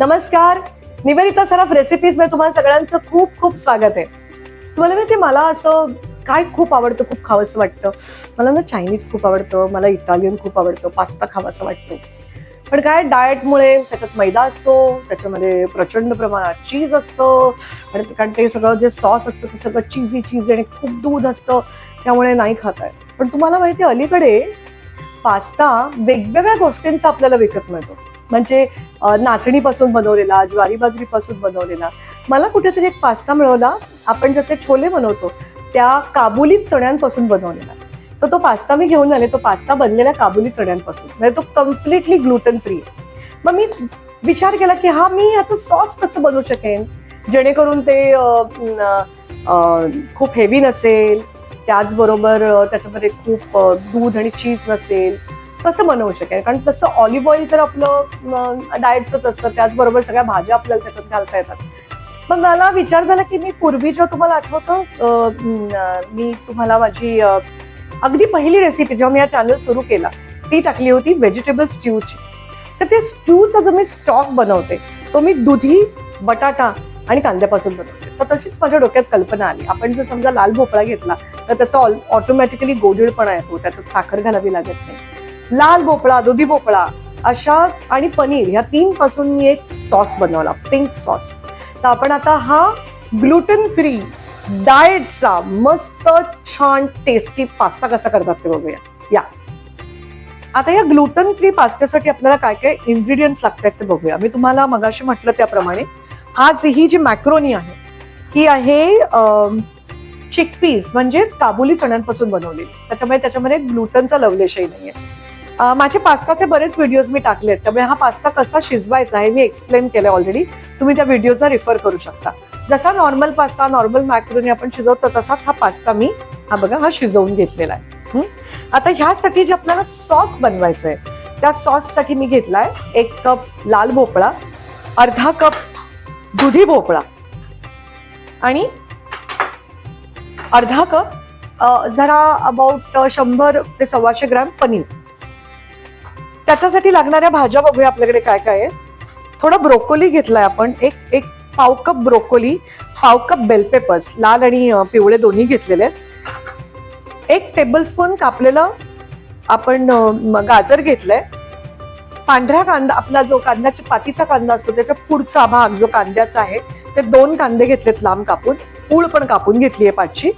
नमस्कार. निवेदिता सराफ रेसिपीजमध्ये तुम्हाला सगळ्यांचं खूप खूप स्वागत आहे. तुम्हाला माहिती मला असं काय खूप आवडतं खूप खावंसं वाटतं. मला ना चायनीज खूप आवडतं मला इटालियन खूप आवडतं पास्ता खावासा वाटतो. पण काय डाएटमुळे त्याच्यात मैदा असतो त्याच्यामध्ये प्रचंड प्रमाणात चीज असतं आणि कारण ते सगळं जे सॉस असतं ते सगळं चीजी चीज आणि खूप दूध असतं त्यामुळे नाही खाता येत पण तुम्हाला माहिती अलीकडे पास्ता वेगवेगळ्या गोष्टींचा आपल्याला विकत मिळतो. म्हणजे नाचणीपासून बनवलेला ज्वारी बाजरीपासून बनवलेला. मला कुठेतरी एक पास्ता मिळवला. आपण ज्याचे छोले बनवतो त्या काबुली चण्यांपासून बनवलेला. तर तो पास्ता मी घेऊन आले. तो पास्ता बनलेला काबुली चण्यांपासून. म्हणजे तो कम्प्लिटली ग्लुटन फ्री आहे. मग मी विचार केला की हा मी याचं सॉस कसं बनवू शकेन? जेणेकरून ते खूप हेवी नसेल. त्याचबरोबर त्याच्यामध्ये खूप दूध आणि चीज नसेल. कसं बनवू शकेल. कारण तसं ऑलिव्ह ऑइल तर आपलं डाएटच असतं. त्याचबरोबर सगळ्या भाज्या आपल्याला त्याच्यात घालता येतात. मग मला विचार झाला की मी पूर्वी जेव्हा तुम्हाला आठवतं मी तुम्हाला माझी अगदी पहिली रेसिपी जेव्हा मी हा चॅनल सुरू केला ती टाकली होती व्हेजिटेबल स्ट्यूची तर ते स्ट्यूचा जो मी स्टॉक बनवते तो मी दुधी बटाटा आणि कांद्यापासून बनवते. तर तशीच माझ्या डोक्यात कल्पना आली. आपण जर समजा लाल भोपळा घेतला तर त्याचा ऑटोमॅटिकली गोडीळपणा येतो. त्याच्यात साखर घालावी लागत नाही. लाल भोपळा दुधी भोपळा अशा आणि पनीर ह्या तीन पासून मी एक सॉस बनवला पिंक सॉस तर आपण आता हा ग्लुटन फ्री डाएटचा मस्त छान टेस्टी पास्ता कसा करतात ते बघूया. या. आता या ग्लुटन फ्री पास्त्यासाठी आपल्याला काय काय इन्ग्रेडियंट्स लागतात ते बघूया. मी तुम्हाला मगाशी म्हटलं त्याप्रमाणे आज ही जी मॅक्रोनी आहे ही आहे चिकपीज म्हणजेच काबुली चण्यांपासून बनवलेली. त्याच्यामुळे त्याच्यामध्ये ग्लुटनचा लवलेशही नाहीये. आहे माझे पास्ताचे बरेच व्हिडिओज मी टाकले आहेत त्यामुळे हा पास्ता कसा शिजवायचा हे मी एक्सप्लेन केलं ऑलरेडी तुम्ही त्या व्हिडिओचा रिफर करू शकता. जसा नॉर्मल पास्ता नॉर्मल मॅक्रोनी आपण शिजवतो तसाच हा पास्ता मी हा बघा हा शिजवून घेतलेला आहे. आता ह्यासाठी जे आपल्याला सॉस बनवायचं आहे त्या सॉससाठी मी घेतलाय एक कप लाल भोपळा अर्धा कप दुधी भोपळा आणि अर्धा कप जरा अबाउट शंभर ते सव्वाशे ग्रॅम पनीर. त्याच्यासाठी लागणाऱ्या भाज्या बघूया आपल्याकडे काय काय आहे थोडं ब्रोकोली घेतलाय आपण. एक एक पाव कप ब्रोकोली पाव कप बेल पेपर्स लाल आणि पिवळे दोन्ही घेतलेले आहेत. एक टेबलस्पून कापलेलं आपण गाजर घेतलंय. पांढरा कांदा आपला जो कांद्याच्या पातीचा कांदा असतो त्याचा पुढचा भाग जो कांद्याचा आहे ते दोन कांदे घेतलेत लांब कापून. पूळ पण कापून घेतली आहे पाचची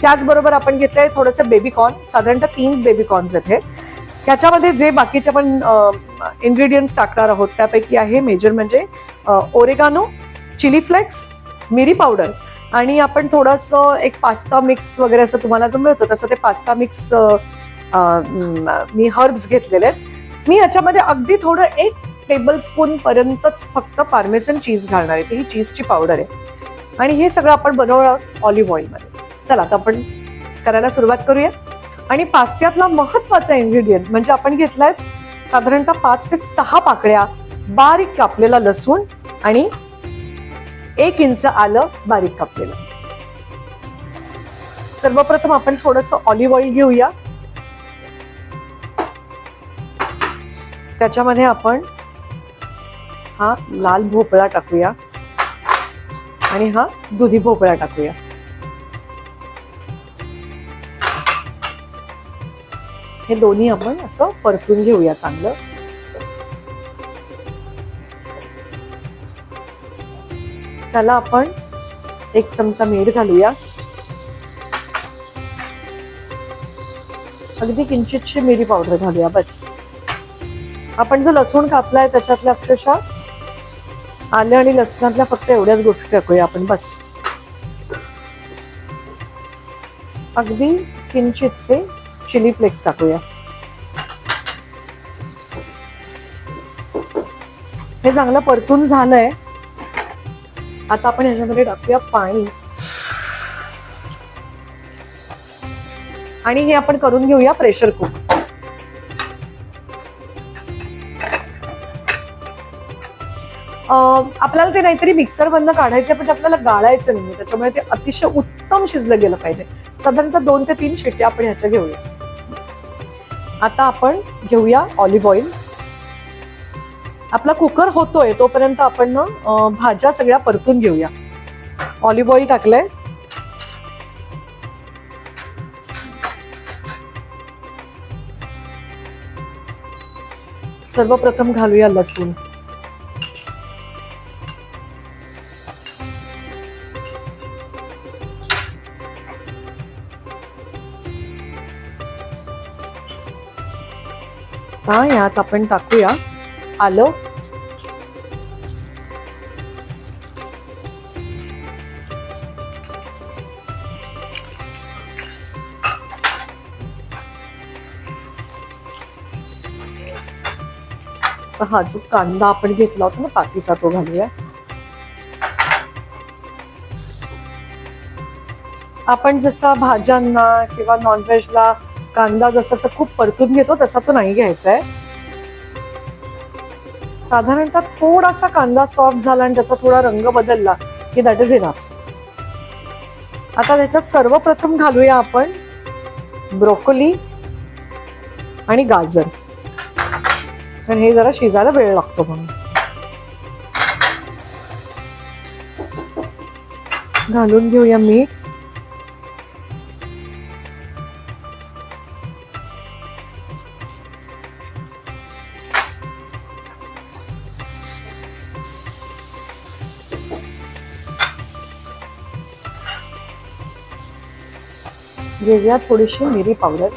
त्याचबरोबर आपण घेतलंय थोडंसं बेबीकॉर्न साधारणतः तीन बेबीकॉर्न्स आहेत त्याच्यामध्ये जे बाकीचे आपण इन्ग्रेडियंट्स टाकणार आहोत त्यापैकी आहे मेजर म्हणजे ओरेगानो चिली फ्लेक्स मिरी पावडर आणि आपण थोडंसं एक पास्ता मिक्स वगैरे असं तुम्हाला जो मिळतो तसं ते पास्ता मिक्स मी हर्ब्स घेतलेले आहेत. मी याच्यामध्ये अगदी थोडं एक टेबल स्पून पर्यंतच फक्त पार्मेसन चीज घालणार आहे. ती ही चीजची पावडर आहे. आणि हे सगळं आपण बनवणार ऑलिव्ह ऑइलमध्ये चला आता आपण करायला सुरुवात करूया. आणि पास्त्यातला महत्त्वाचा इन्ग्रेडियंट म्हणजे आपण घेतलाय साधारणतः पाच ते सहा पाकळ्या बारीक कापलेला लसूण आणि एक इंच आलं बारीक कापलेलं. सर्वप्रथम आपण थोडस ऑलिव्ह ऑइल घेऊया. त्याच्यामध्ये आपण हा लाल भोपळा टाकूया आणि हा दुधी भोपळा टाकूया. हे दोन्ही आपण असं परतून घेऊया चांगलं. त्याला आपण एक चमचा मीठ घालूया. अगदी किंचितशी मिरी पावडर घालूया बस. आपण जो लसूण कापलाय त्याच्यातल्या अक्षरशः आलं आणि लसणातल्या फक्त एवढ्याच गोष्टी टाकूया आपण बस. अगदी किंचितसे चिली फ्लेक्स टाकूया हे चांगलं परतून झालंय. आता आपण ह्याच्यामध्ये टाकूया पाणी. आणि हे आपण करून घेऊया प्रेशर कुक आपल्याला ते नाहीतरी मिक्सर बंद काढायचे पण आपल्याला गाळायचं नाही त्याच्यामुळे ते अतिशय उत्तम शिजलं गेलं पाहिजे. साधारणतः दोन ते तीन शिट्या आपण ह्याच्या घेऊया. आता आपण घेऊया ऑलिव्ह ऑइल आपला कुकर होतोय तोपर्यंत आपण ना भाज्या सगळ्या परतून घेऊया. ऑलिव्ह ऑइल टाकलंय. सर्वप्रथम घालूया लसूण. आता यात आपण टाकूया. आलं. हा जो कांदा आपण घेतला होता ना पातीचा तो घालूया. आपण जसा भाज्यांना किंवा नॉनव्हेजला कांदा जसा असं खूप परतून घेतो तसा तो नाही घ्यायचा आहे. साधारणतः थोडासा कांदा सॉफ्ट झाला आणि त्याचा थोडा रंग बदलला की दॅट इज इनफ आता त्याच्यात सर्वप्रथम घालूया आपण ब्रोकोली आणि गाजर. कारण हे जरा शिजायला वेळ लागतो म्हणून. घालून घेऊया मीठ. घेऊया थोडीशी मिरी पावडर.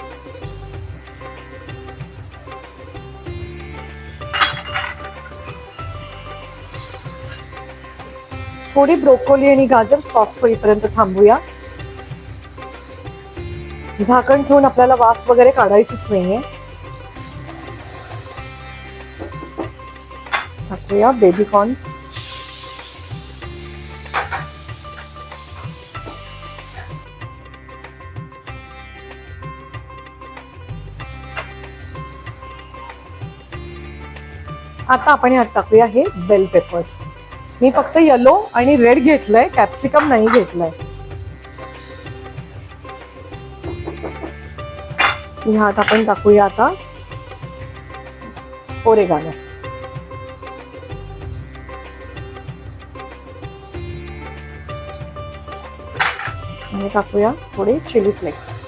थोडी ब्रोकोली आणि गाजर सॉफ्ट होईपर्यंत थांबूया. झाकण ठेवून आपल्याला वाफ वगैरे काढायचीच नाहीये. टाकूया बेबी आता आपण यात टाकूया हे बेल पेपर्स मी फक्त येलो आणि रेड घेतलंय कॅप्सिकम नाही घेतलंय. ह्यात आपण टाकूया आता ओरेगानो आणि टाकूया थोडे चिली फ्लेक्स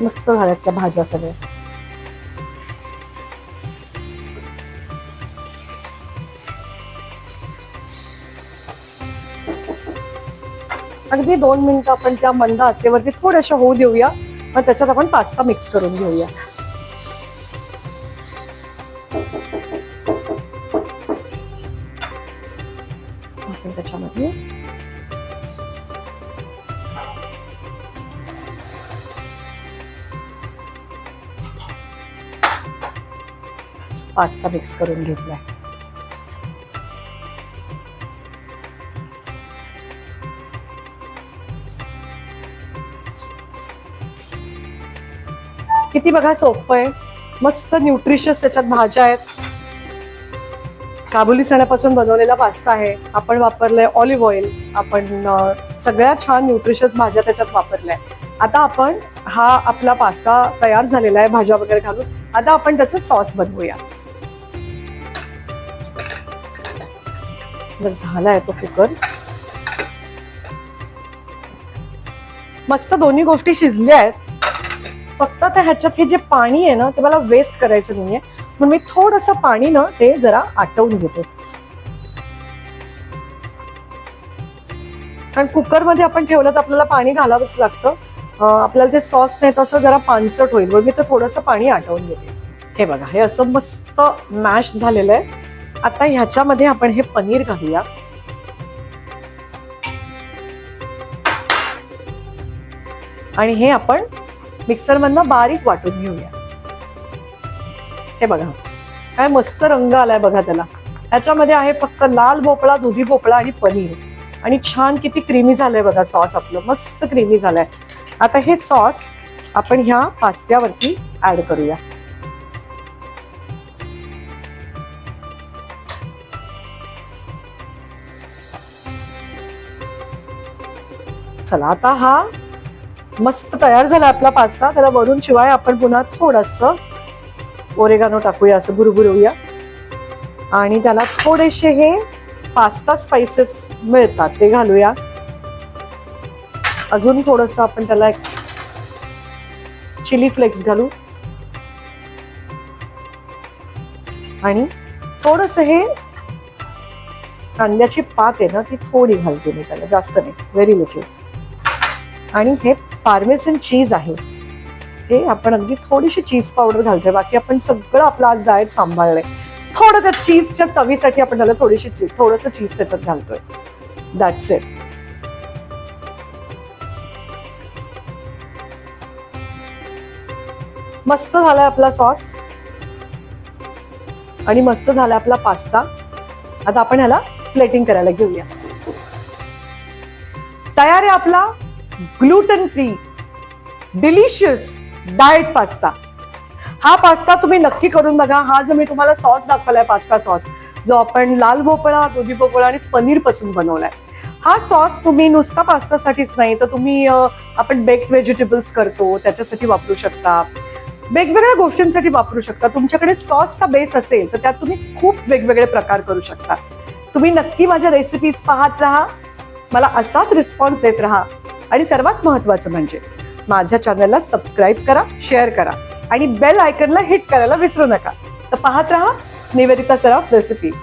मस्त झाल्यात त्या भाज्या सगळ्या. अगदी दोन मिनिटं आपण त्या मंद आचेवरती थोड्याशा होऊ देऊया. मग त्याच्यात आपण पास्ता मिक्स करून घेऊया. त्याच्यामध्ये पास्ता मिक्स करून घेतलाय. किती बघा सोपं आहे. मस्त न्यूट्रिशियस त्याच्यात भाज्या आहेत. काबुली चण्यापासून बनवलेला पास्ता आहे. आपण वापरलंय ऑलिव्ह ऑइल आपण सगळ्या छान न्यूट्रिशियस भाज्या त्याच्यात वापरल्या. आता आपण हा आपला पास्ता तयार झालेला आहे भाज्या वगैरे घालून. आता आपण त्याचं सॉस बनवूया. झालाय तो कुकर. मस्त दोन्ही गोष्टी शिजल्या आहेत. फक्त त्या ह्याच्यात हे जे पाणी आहे ना ते मला वेस्ट करायचं नाहीये. म्हणून मी थोडंसं पाणी ना ते जरा आटवून घेते. कारण कुकरमध्ये आपण ठेवलं तर आपल्याला पाणी घालावंच लागतं. आपल्याला ते सॉस नाही तसं जरा पानसट होईल. मग मी ते थोडंसं पाणी आटवून घेते. हे बघा हे असं मस्त मॅश झालेलं आहे. आता ह्याच्यामध्ये आपण हे पनीर घालूया. आणि हे आपण मिक्सरमधनं बारीक वाटून घेऊया. हे बघा काय मस्त रंग आलाय बघा त्याला. ह्याच्यामध्ये आहे फक्त लाल भोपळा दुधी भोपळा आणि पनीर. आणि छान किती क्रीमी झालंय बघा सॉस आपलं. मस्त क्रीमी झालंय. आता हे सॉस आपण ह्या पास्त्यावरती ऍड करूया. चला आता हा मस्त तयार झाला आपला पास्ता. त्याला वरून शिवाय आपण पुन्हा थोडस ओरेगानो टाकूया असं भुरभुरूया आणि त्याला थोडेसे हे पास्ता स्पाइसेस मिळतात ते घालूया. अजून थोडस आपण त्याला एक चिली फ्लेक्स घालू. आणि थोडस हे कांद्याची पात आहे ना ती थोडी घालते मी त्याला जास्त नाही व्हेरी लिटल आणि हे पार्मेसन चीज आहे. हे आपण अगदी थोडीशी चीज पावडर घालतोय. बाकी आपण सगळं आपलं आज डाएट सांभाळलंय. थोडं त्या चीजच्या चवीसाठी आपण त्याला थोडीशी चीज थोडंसं चीज त्याच्यात घालतोय. दॅट्स इट मस्त झालाय आपला सॉस आणि मस्त झालाय आपला पास्ता आता आपण ह्याला प्लेटिंग करायला घेऊया. तयार आहे आपला gluten free delicious diet pasta हा पास्ता तुम्ही नक्की करून बघा. हा जो मी तुम्हाला सॉस दाखवलाय पास्ता सॉस जो आपण लाल भोपळा दुधी भोपळा आणि पनीरपासून बनवलाय. हा सॉस तुम्ही नुसता पास्तासाठीच नाही तर तुम्ही आपण बेक्ड व्हेजिटेबल्स करतो त्याच्यासाठी वापरू शकता. वेगवेगळ्या गोष्टींसाठी वापरू शकता. तुमच्याकडे सॉसचा बेस असेल तर त्यात तुम्ही खूप वेगवेगळे प्रकार करू शकता. तुम्ही नक्की माझ्या रेसिपीज पाहत राहा. मला असाच रिस्पॉन्स देत राहा. आणि सर्वात महत्वाचं म्हणजे माझ्या चॅनलला सबस्क्राईब करा शेअर करा आणि बेल आयकनला हिट करायला विसरू नका. तर पाहत राहा निवेदिता सराफ रेसिपीज